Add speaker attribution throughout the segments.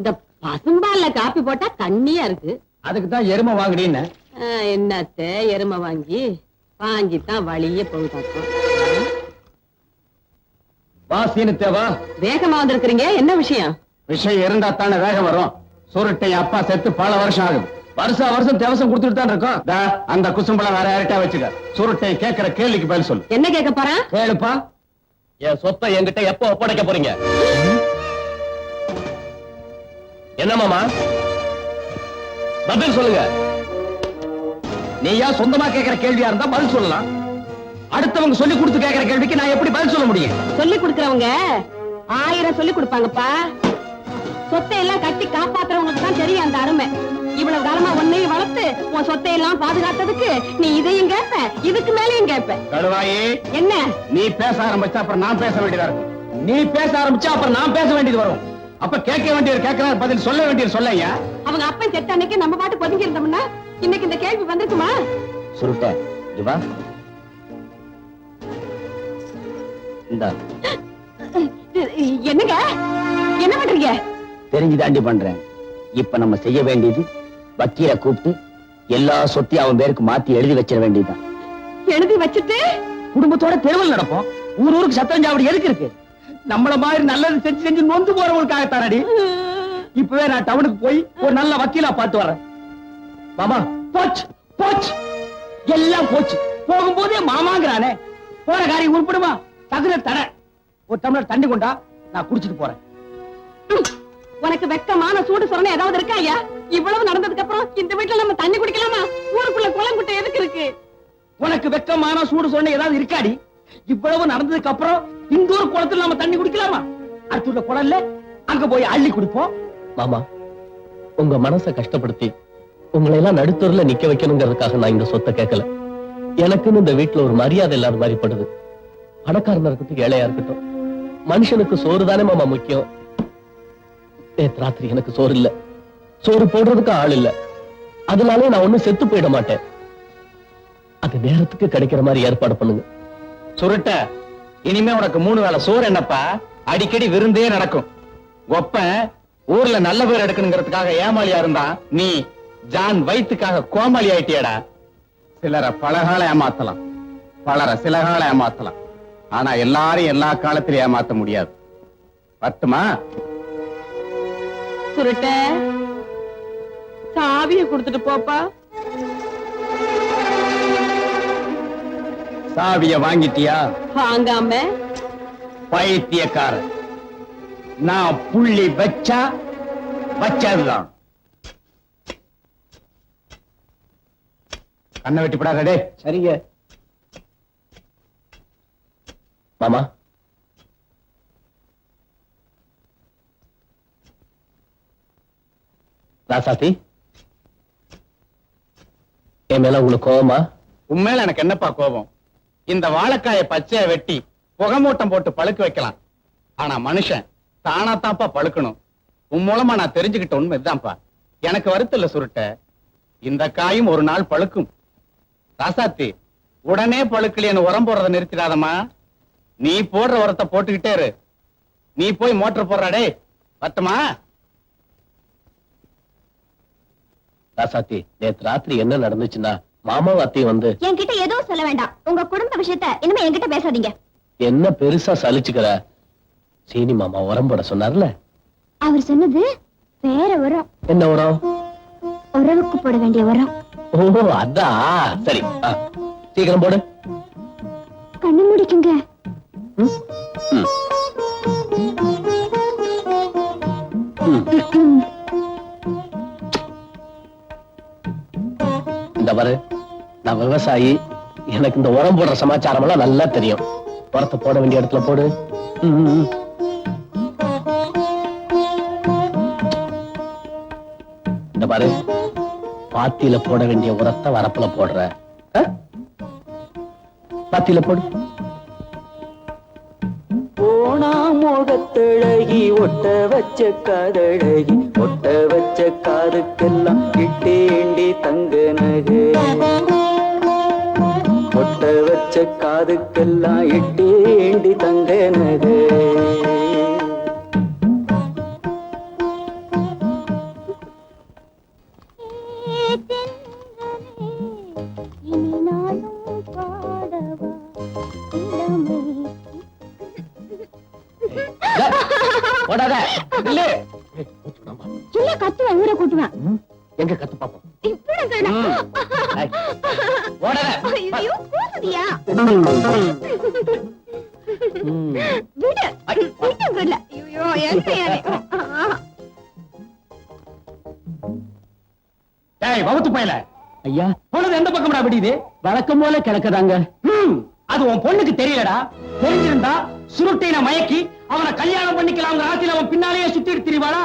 Speaker 1: இந்த பசும்பால்ல காப்பி போட்டா தண்ணியா இருக்கு.
Speaker 2: அதுக்கு தான் எருமை வாங்குறீன்னு
Speaker 1: என்னத்த எருமை வாங்கி வாங்கித்தான் வழியே போகுதாக்கும்
Speaker 2: வா சீனு தேவா.
Speaker 1: வேகமா வந்திருக்கிறீங்க என்ன விஷயம்?
Speaker 2: விஷயம் இருந்தா தானே வேகம் வரும். சுருட்டை அப்பா செத்து பல வருஷம் ஆகுது. வருஷா வருஷம் தேவசம் கொடுத்துட்டு தான் இருக்கோம். அந்த குசும்பளம் வேற யார்கிட்ட வச்சுக்க. சுருட்டை கேட்கிற கேள்விக்கு பதில் சொல்லு.
Speaker 1: என்ன கேட்க போறான்
Speaker 2: கேளுப்பா.
Speaker 3: என் சொத்தை என்கிட்ட எப்போ ஒப்படைக்க போறீங்க? என்ன மாமா? பதில் சொல்லுங்க.
Speaker 2: நீயா சொந்தமா கேட்கிற கேள்வியா இருந்தா பதில் சொல்லலாம். அடுத்தவங்க சொல்லி கொடுத்து கேட்கிற கேள்விக்கு நான் எப்படி பதில் சொல்ல முடியும்?
Speaker 1: சொல்லி கொடுக்கறவங்க? ஆயிரம் சொல்லி கொடுப்பாங்கப்பா. சொத்தை எல்லாம் கட்டி காப்பாத்துறவங்களுக்கு தான் தெரியும் அந்த அருமை. இவ்வளவு காலமா உன்னையும் வளர்த்து உன் சொத்தை எல்லாம் பாதுகாத்ததுக்கு நீ இதையும் கேட்ப இதுக்கு மேலயும் கேட்ப
Speaker 2: கடுவாயி
Speaker 1: என்ன?
Speaker 2: நீ பேச ஆரம்பிச்சா அப்புறம் நான் பேச வேண்டியதா இருக்கும். நீ பேச ஆரம்பிச்சா அப்புறம் நான் பேச வேண்டியது வரும். அப்ப கேட்க வேண்டியது கேட்கிறார் பதில் சொல்ல வேண்டியது சொல்லையா?
Speaker 1: அவங்க அப்பன் செத்த அன்னைக்கு நம்ம பாட்டு ஒதுங்கி இருந்தோம்னா இன்னைக்கு இந்த கேள்வி வந்திருக்குமா?
Speaker 2: சுருட்ட இவா இந்த.
Speaker 1: என்னங்க? என்ன பண்றீங்க?
Speaker 2: தெரிஞ்சு தாண்டி பண்றேன். இப்ப நம்ம செய்ய வேண்டியது வக்கீல கூப்பிட்டு எல்லா சொத்தையும் அவன் பேருக்கு மாத்தி எழுதி வச்சிட வேண்டியதுதான்.
Speaker 1: எழுதி வச்சுட்டு?
Speaker 2: குடும்பத்தோட தெருவில் நடப்போம். ஊர் ஊருக்கு சத்தம் சாவடி எதுக்கு இருக்கு? நம்மள மாதிரி நல்லது செஞ்சு செஞ்சு நொந்து போறவங்களுக்காகத்தானடி? இப்பவே நான் டவுனுக்கு போய் ஒரு நல்ல வக்கீலா பார்த்து வரேன். மாமா போச்சு போச்சு. எல்லாம் போச்சு. போகும்போதே மாமாங்கிறானே. போற காரியம் உருப்படுமா? தகுந்த தர ஒரு டம்ளர் தண்ணி கொண்டா நான் குடிச்சிட்டு போறேன்.
Speaker 1: உனக்கு வெக்கமான சூடு சொரணை ஏதாவது இருக்கா ஐயா? இவ்வளவு நடந்ததுக்கு அப்புறம் இந்த வீட்டுல நம்ம தண்ணி குடிக்கலாமா? ஊருக்குள்ள குளம் குட்டை எதுக்கு இருக்கு?
Speaker 2: உனக்கு வெக்கமான சூடு சொன்ன ஏதாவது இருக்காடி? இவ்வளவு நடந்ததுக்கு அப்புறம் இந்த ஒரு குளத்துல நாம தண்ணி குடிக்கலாமா? அடுத்துள்ள குளம்ல அங்க போய் அள்ளி குடிப்போம்.
Speaker 3: மாமா உங்க மனசை கஷ்டப்படுத்தி உங்களை எல்லாம் நடுத்தூர்ல நிக்க வைக்கணுங்கிறதுக்காக நான் இந்த சொத்தை கேட்கல. எனக்குன்னு இந்த வீட்டுல ஒரு மரியாதை இல்லாத மாதிரி படுது. பணக்காரனா இருக்கட்டும் ஏழையா இருக்கட்டும் மனுஷனுக்கு சோறு தானே மாமா முக்கியம். நேற்று ராத்திரி எனக்கு சோறு இல்ல. சோறு போடுறதுக்கு ஆள் இல்ல. அதனாலே நான் ஒண்ணும் செத்து போயிட மாட்டேன். அது நேரத்துக்கு கிடைக்கிற மாதிரி ஏற்பாடு பண்ணுங்க.
Speaker 2: சுருட்ட இனிமே உனக்கு மூணு வேளை சோறு என்னப்பா? அடிக்கடி விருந்தே நடக்கும். ஒப்பன் ஊர்ல நல்ல பேர் எடுக்கணுங்கிறதுக்காக ஏமாளியா இருந்தா நீ ஜான் வயிற்றுக்காக கோமாளி ஆயிட்டியடா. சிலரை பலகால ஏமாத்தலாம். பலரை சில கால ஏமாத்தலாம். ஆனா எல்லாரையும் எல்லா காலத்திலும் ஏமாத்த முடியாது. பத்துமா
Speaker 1: சுருட்ட சாவிய கொடுத்துட்டு போப்பா.
Speaker 2: சாவிய வாங்கிட்டியா?
Speaker 1: வாங்காம?
Speaker 2: பைத்தியக்கார நான் புள்ளி வச்சா வச்சதுதான். கண்ணை வெட்டி விடாதே
Speaker 3: சரிங்க. மாமா. ராசாத்தி. என் மேல உங்களுக்கு கோவமா?
Speaker 2: உண்மையில எனக்கு என்னப்பா கோபம்? இந்த வாழைக்காய பச்சைய வெட்டி புகமூட்டம் போட்டு பழுக்க வைக்கலாம். ஆனா மனுஷன் தானா பழுக்கணும். உன் மூலமா நான் தெரிஞ்சுக்கிட்ட உண்மை இதுதான்ப்பா எனக்கு வருத்தல்ல சுருட்ட. இந்த காயும் ஒரு நாள் பழுக்கும். ராசாத்தி உடனே பழுக்கலையன்னு உரம் போடுறத நிறுத்திடாதம்மா. நீ போடுற உரத்தை போட்டுக்கிட்டே இரு. நீ போய் மோட்டர் போடுறாடே பத்துமா
Speaker 3: ராசாத்தி நேற்று ராத்திரி என்ன நடந்துச்சுன்னா மாமாவும் அத்தையும் வந்து
Speaker 4: என்கிட்ட எதுவும் சொல்ல வேண்டாம். உங்க குடும்ப விஷயத்த இனிமே என்கிட்ட பேசாதீங்க.
Speaker 3: என்ன பெருசா சலிச்சுக்கிற? சீனி மாமா உரம் போட சொன்னார்ல.
Speaker 4: அவர் சொன்னது வேற உரம்.
Speaker 3: என்ன உரம்?
Speaker 4: உறவுக்கு போட வேண்டிய உரம்.
Speaker 3: ஓ அதான் சரி. சீக்கிரம் போடு.
Speaker 4: கண்ணு முடிக்குங்க.
Speaker 3: இந்த பாரு. நான் விவசாயி. எனக்கு இந்த உரம் போடுற சமாச்சாரம் எல்லாம் நல்லா தெரியும். உரத்தை போட வேண்டிய இடத்துல போடு. இந்த பாரு பாத்தியில போட வேண்டிய உரத்தை வரப்புல போடுற. பாத்தியில போடு.
Speaker 5: போனா முகத்தழகி ஒட்ட வச்ச காதழகி ஒட்ட வச்ச காதுக்கெல்லாம் கிட்டேண்டி தங்க நகை. வச்ச காதுக்கெல்லாம் இட்டேண்டி தங்க நகை
Speaker 4: விட்டுங்கள்ல. ஐயோ, என்ன யாரு?
Speaker 2: டேய் வவுத்து பயல.
Speaker 3: ஐயா.
Speaker 2: பொழுது எந்த பக்கம்டா விடியுது?
Speaker 3: வழக்கம் போல கிடக்குதாங்க
Speaker 2: ஹம், அது உன் பொண்ணுக்கு தெரியலடா. தெரிஞ்சிருந்தா சுருட்டையின மயக்கி அவனை கல்யாணம் பண்ணிக்கலாம் ஆசையில அவன் பின்னாலேயே சுத்திட்டு திரிவாளா?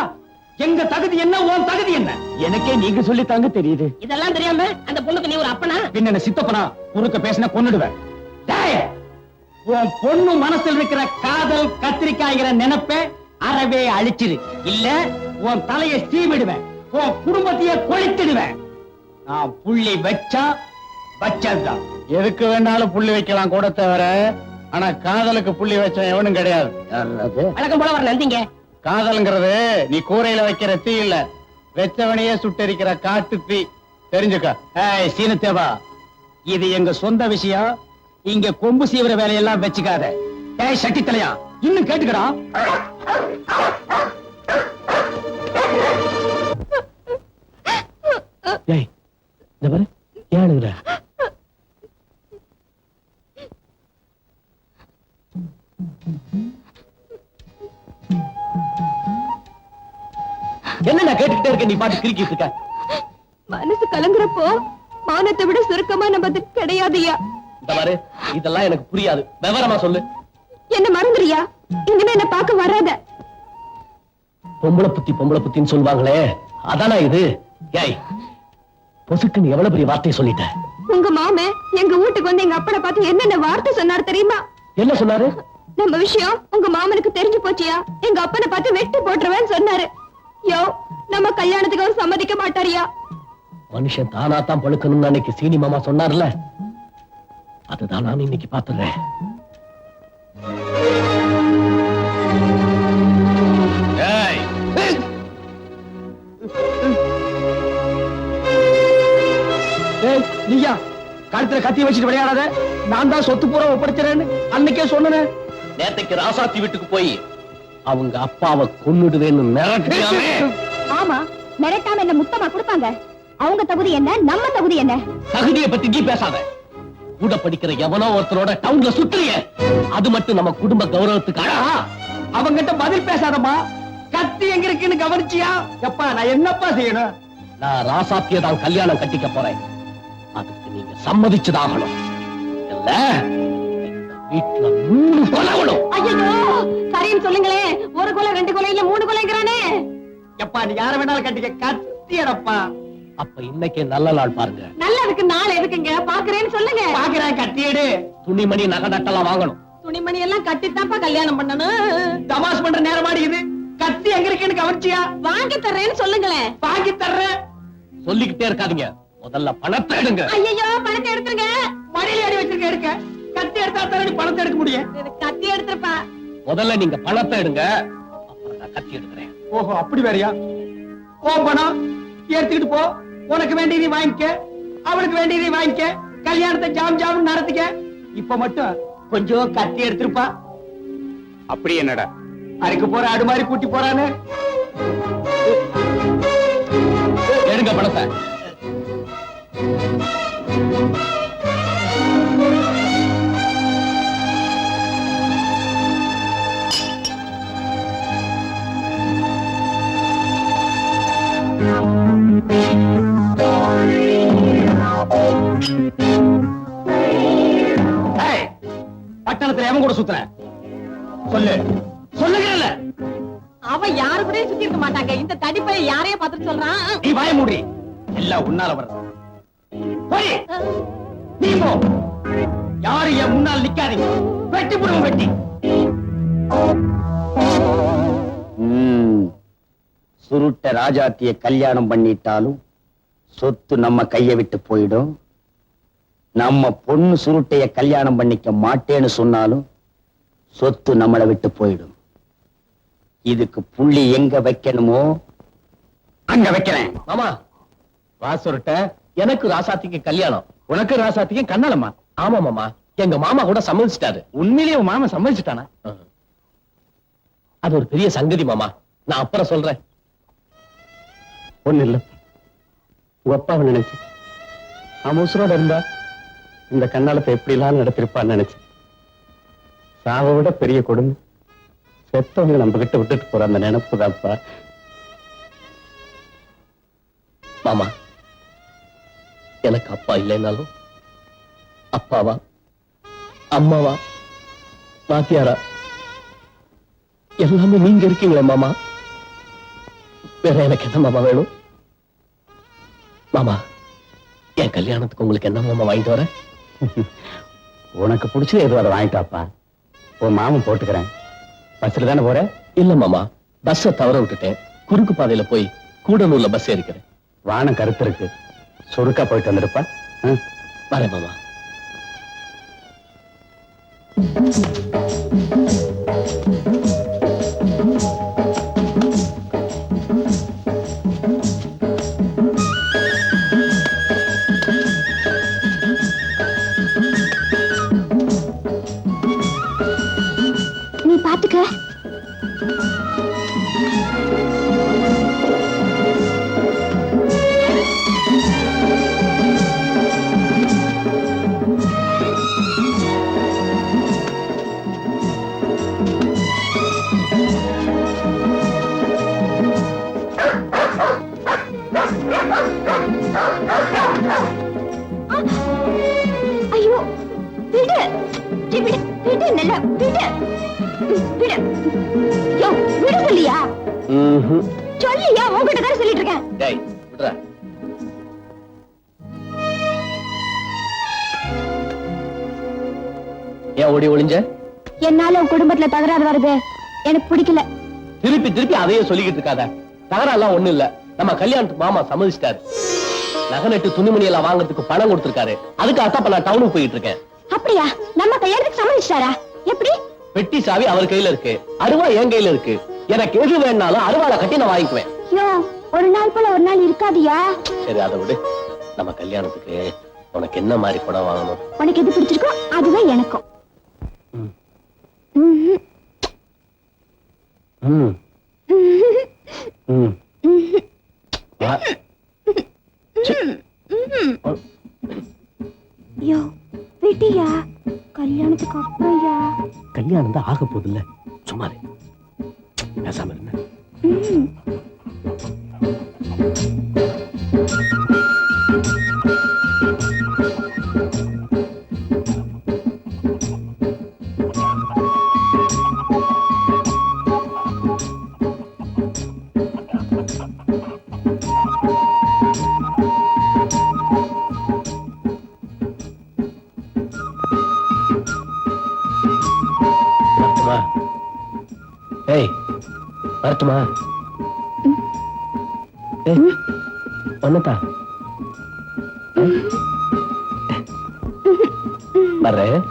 Speaker 2: எங்க தகுதி என்ன உன் தகுதி என்ன?
Speaker 3: எனக்கே நீங்க சொல்லித்தாங்க தெரியுது.
Speaker 1: இதெல்லாம் தெரியாம அந்த பொண்ணுக்கு நீ ஒரு அப்பனா?
Speaker 2: பின்ன என்ன சித்தப்பனா? உனக்கு பேசின கொன்னுடுவேன். உன் பொண்ணு மனசுல இருக்கிற காதல் கத்திரிக்காய்ங்கிற நினைப்ப அறவே அழிச்சிரு. இல்ல உன் தலையை சீவிடுவேன். உன் குடும்பத்தையே கொளித்திடுவேன். நான் புள்ளி வச்சா வச்சதுதான். எதுக்கு வேணாலும் புள்ளி வைக்கலாம் கூட தவிர ஆனா காதலுக்கு புள்ளி வச்ச எவனும் கிடையாது.
Speaker 1: வழக்கம் போல வர நந்திங்க.
Speaker 2: காதல்ங்கிறது நீ கூரையில வைக்கிற தீ இல்ல. வெச்சவனையே சுட்டெரிக்கிற காட்டு தீ. தெரிஞ்சுக்க. சீனத்தேவா இது எங்க சொந்த விஷயம்? இங்க கொம்பு சீவிர வேலையெல்லாம் வச்சுக்காத. ஏய் சட்டி தலையா இன்னும் கேட்டுக்கடா.
Speaker 3: ஏய் இந்த பாரு ஏன் அழுகுற? என்ன நான் கேட்டுக்கிட்டே இருக்க நீ பாட்டு கிறுக்கிட்டு இருக்க?
Speaker 4: மனசு கலங்குறப்போ மானத்தை விட சுருக்கமான பதில் கிடையாதுயா
Speaker 3: இந்த இதெல்லாம் எனக்கு புரியாது. விவரமா சொல்லு.
Speaker 4: என்ன மறந்துறியா? இனிமே என்ன பார்க்க வராத.
Speaker 3: பொம்பளை புத்தி பொம்பளை புத்தின்னு சொல்லுவாங்களே. அதானா இது? ஏய் பொசுக்குன்னு எவ்வளவு பெரிய வார்த்தையை சொல்லிட்ட?
Speaker 4: உங்க மாமன் எங்க வீட்டுக்கு வந்து எங்க அப்பனை பார்த்து என்னென்ன வார்த்தை சொன்னாரு தெரியுமா?
Speaker 3: என்ன சொன்னாரு?
Speaker 4: நம்ம விஷயம் உங்க மாமனுக்கு தெரிஞ்சு போச்சியா? எங்க அப்பனை பார்த்து வெட்டி போட்டுருவேன்னு சொன்னாரு. யோ நம்ம கல்யாணத்துக்கு அவர் சம்மதிக்க மாட்டாரியா?
Speaker 3: மனுஷன் தானா தான் பழுக்கணும்னு அன்னைக்கு சீனி மாமா சொன்னார்ல. அதுதான் நான் இன்னைக்கு
Speaker 2: ஏய்! நீயா? கழுத்துல கத்தி வச்சுட்டு விளையாடாத. நான் தான் சொத்து பூரா ஒப்படைச்சிறேன்னு அன்னைக்கே சொன்னேன்.
Speaker 3: நேத்தைக்கு ராசாத்தி வீட்டுக்கு போய் அவங்க அப்பாவை கொன்னுடுவேன்னு மிரட்டியாமே
Speaker 4: ஆமா மிரட்டாம என்ன முத்தமா கொடுப்பாங்க. அவங்க தகுதி என்ன நம்ம தகுதி என்ன?
Speaker 3: தகுதியை பத்தி நீ பேசாத. கூட படிக்கிற எவனோ ஒருத்தரோட டவுன்ல சுத்துறிய? அது மட்டும் நம்ம குடும்ப கௌரவத்துக்கு அழகா?
Speaker 2: அவங்கிட்ட பதில் பேசாதம்மா. கத்தி எங்க இருக்குன்னு கவனிச்சியா? எப்பா நான் என்னப்பா செய்யணும்?
Speaker 3: நான் ராசாத்திய தான் கல்யாணம் கட்டிக்க போறேன். அதுக்கு நீங்க சம்மதிச்சுதாகணும். இல்ல வீட்டுல மூணு கொலவணும்
Speaker 1: ஐயோ சரின்னு சொல்லுங்களே. ஒரு கொலை ரெண்டு கொலை இல்ல மூணு கொலைங்கிறானே.
Speaker 2: எப்பா நீ யார வேணாலும் கட்டிக்க கத்தியடப்பா.
Speaker 3: அப்ப இன்னைக்கே நல்ல நாள் பாருங்க.
Speaker 1: நல்லதுக்கு நாள் எதுக்குங்க? பாக்குறேன்னு சொல்லுங்க.
Speaker 2: பாக்குறேன் கத்தியடு
Speaker 3: துணிமணி நகை நட்டெல்லாம் வாங்கணும்.
Speaker 1: துணிமணி எல்லாம் கட்டித்தான்ப்பா கல்யாணம் பண்ணணும்.
Speaker 2: தமாஷ் பண்ற நேரமாடி இது கத்தி எங்க இருக்குன்னு கவனிச்சியா?
Speaker 1: வாங்கி தர்றேன்னு சொல்லுங்களேன்.
Speaker 2: வாங்கி தர்றேன்.
Speaker 3: சொல்லிக்கிட்டே இருக்காதீங்க. முதல்ல பணத்தை எடுங்க.
Speaker 1: ஐயோ பணத்தை எடுத்துருங்க.
Speaker 2: மடியில அடி வச்சிருக்க எடுக்க. கத்தி எடுத்தா தானே நீ பணத்தை எடுக்க முடியும்.
Speaker 1: கத்தி எடுத்துருப்பா.
Speaker 3: முதல்ல நீங்க பணத்தை எடுங்க. அப்புறம் நான் கத்தி எடுக்கிறேன்.
Speaker 2: ஓஹோ அப்படி வேறயா? ஓ பணம். எடுத்துக்கிட்டு போ. உனக்கு வேண்டியதை வாங்கிக்க அவளுக்கு வேண்டியதை வாங்கிக்க கல்யாணத்தை ஜாம் ஜாம் நடத்திக்க. இப்ப மட்டும் கொஞ்சம் கத்தி எடுத்திருப்பா. அப்படி என்னடா? அறுக்க போற ஆடு மாதிரி கூட்டி போறானு.
Speaker 3: எடுங்க பணத்தை.
Speaker 2: ஏய், பட்டணத்துல எவன் கூட சுத்துற? சொல்லு. சொல்லுகிறல்ல.
Speaker 1: அவன் யாரு கூடயும் சுத்தி இருக்க மாட்டாங்க. இந்த தடிப்பை யாரையும் பார்த்துட்டு சொல்றான்?
Speaker 2: நீ வாய மூடி. எல்லாம் உன்னால வர்றது. போய். நீ போ. யாரு என் முன்னால் நிக்காதீங்க வெட்டி போடுவோம் வெட்டி. சுருட்ட ராஜாத்திய கல்யாணம் பண்ணிட்டாலும் சொத்து நம்ம கைய விட்டு போயிடும். நம்ம பொண்ணு சுருட்டைய கல்யாணம் பண்ணிக்க மாட்டேன்னு சொன்னாலும் சொத்து நம்மளை விட்டு போயிடும். இதுக்கு புள்ளி எங்க வைக்கணுமோ அங்க வைக்கிறேன்.
Speaker 3: மாமா
Speaker 2: வா சுருட்ட
Speaker 3: எனக்கு ராசாத்திக்கு கல்யாணம்.
Speaker 2: உனக்கு ராசாத்திக்கும் கண்ணாலம்மா.
Speaker 3: ஆமா மாமா. எங்க மாமா கூட சம்மதிச்சிட்டாரு.
Speaker 2: உண்மையிலேயே உன் மாமன் சம்மதிச்சுட்டானா?
Speaker 3: அது ஒரு பெரிய சங்கதி மாமா. நான் அப்புறம் சொல்றேன்.
Speaker 2: ஒண்ணு இல்ல. உங்க அப்பாவை நினைச்சு. அவன் உசுரோட இருந்தா இந்த கண்ணாலத்தை எப்படி எல்லாம் நடத்திருப்பான்னு நினைச்சு. சாவை விட பெரிய கொடுமை. செத்தவங்க நம்ம கிட்ட விட்டுட்டு போற அந்த நினைப்பு தான்ப்பா.
Speaker 3: மாமா எனக்கு அப்பா இல்லைனாலும் அப்பாவா அம்மாவா வாத்தியாரா எல்லாமே நீங்க இருக்கீங்களே மாமா. வேற எனக்கு என்ன மாமா வேணும்? மாமா என் கல்யாணத்துக்கு உங்களுக்கு என்ன மாமா வாங்கிட்டு வரேன்
Speaker 2: உனக்கு பிடிச்சது எதுவும் அதை வாங்கிட்டாப்பா உன் மாமன் போட்டுக்கிறேன். பஸ்ல தானே போற?
Speaker 3: இல்ல மாமா பஸ்ஸ தவற விட்டுட்டேன். குறுக்கு பாதையில போய் கூடலூர்ல பஸ் ஏறிக்கிறேன்.
Speaker 2: வானம் கருத்து இருக்கு. சுருக்கா போயிட்டு வந்துருப்பா?
Speaker 3: வரேன் மாமா.
Speaker 4: நீ பாத்துக்க. நல்லா விடு. விடு. யோ விடு சொல்லியா?
Speaker 3: ம்ஹும்.
Speaker 4: சொல்லியா? உன்கிட்ட தானே சொல்லிட்டு இருக்கேன்
Speaker 3: டேய் விட்றா. ஏன் ஓடி ஒளிஞ்ச?
Speaker 4: என்னால உன் குடும்பத்துல தகராறு வருது. எனக்கு பிடிக்கல.
Speaker 3: திருப்பி திருப்பி அதையே சொல்லிக்கிட்டு இருக்காத. தகரெல்லாம் ஒண்ணு இல்ல. நம்ம கல்யாணத்துக்கு மாமா சம்மதிச்சிட்டாரு. நகை நட்டு துணிமணி எல்லாம் வாங்குறதுக்கு பணம் கொடுத்திருக்காரு. அதுக்கு அத்தாப்ப நான் டவுனுக்கு போயிட்டு இருக்கேன்.
Speaker 4: அப்படியா? நம்ம கல்யாணத்துக்கு சம்மதிச்சிட்டாரா? எப்படி?
Speaker 3: பெட்டி சாவி அவர் கையில இருக்கு. அருவா என் கையில இருக்கு. எனக்கு எது வேணாலும் அருவாளை கட்டி நான் வாங்கிக்குவேன்.
Speaker 4: யோ ஒரு நாள் போல ஒரு நாள் இருக்காதியா?
Speaker 3: சரி அதை விடு. நம்ம கல்யாணத்துக்கு உனக்கு என்ன மாதிரி படம் வாங்கணும்?
Speaker 4: உனக்கு எது பிடிச்சிருக்கோ அதுவே எனக்கும். யோ. விட்டியா? கல்யாணத்துக்கு அப்புறம்யா?
Speaker 3: கல்யாணம் தான் ஆக போகுது இல்ல சும்மா. பேசாம இருந்த ஏய் வரட்டுமா? ஏய் ஒன்னதா வர்றேன்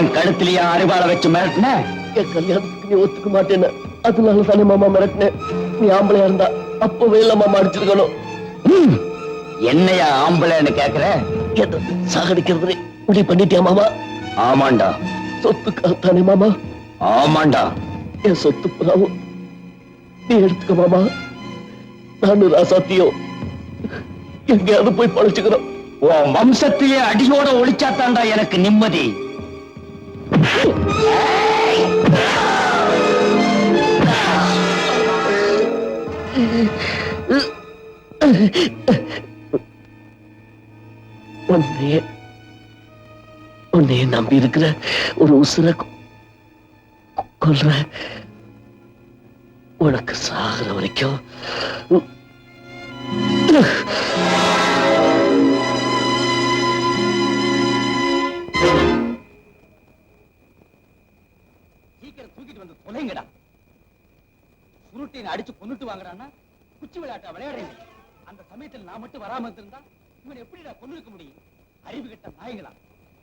Speaker 2: என் கழுத்திலேயே அருவாளை வச்சு மிரட்டின?
Speaker 3: என் கல்யாணத்துக்கு நீ ஒத்துக்க மாட்டேன்னு. அதனால தானே மாமா மிரட்டினேன். நீ ஆம்பளையா இருந்தா அப்பவே இல்ல மாமா அடிச்சிருக்கணும்.
Speaker 2: என்னையா ஆம்பளைன்னு கேக்குற?
Speaker 3: சாகடிக்கிறது முடிவு பண்ணிட்டியா மாமா?
Speaker 2: ஆமாண்டா.
Speaker 3: சொத்துக்காக தானே மாமா?
Speaker 2: ஆமாண்டா.
Speaker 3: என் சொத்து புறாவும் நீ எடுத்துக்க மாமா. நானும் ராசாத்தியும் எங்கேயாவது போய் பழச்சுக்கிறோம்.
Speaker 2: உன் வம்சத்தையே அடியோட ஒழிச்சாத்தாண்டா எனக்கு நிம்மதி.
Speaker 3: உன்னையே உன்னையே நம்பி இருக்கிற ஒரு உசுர கொல்ற உனக்கு சாகிற வரைக்கும்
Speaker 2: அடிச்சு கொன்னுட்டு வாங்குறான்னா குச்சி விளையாட்டா விளையாடுறீங்க. அந்த சமயத்தில் நான் மட்டும் வராம இருந்திருந்தா இவன் நான் கொண்டு இருக்க முடியும்? அறிவு கட்ட நாய்களா?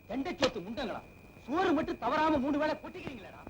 Speaker 2: தண்டைச்சோத்து முண்டங்களா? சோறு மட்டும் தவறாம மூணு வேளை கொட்டிக்கிறீங்களேடா.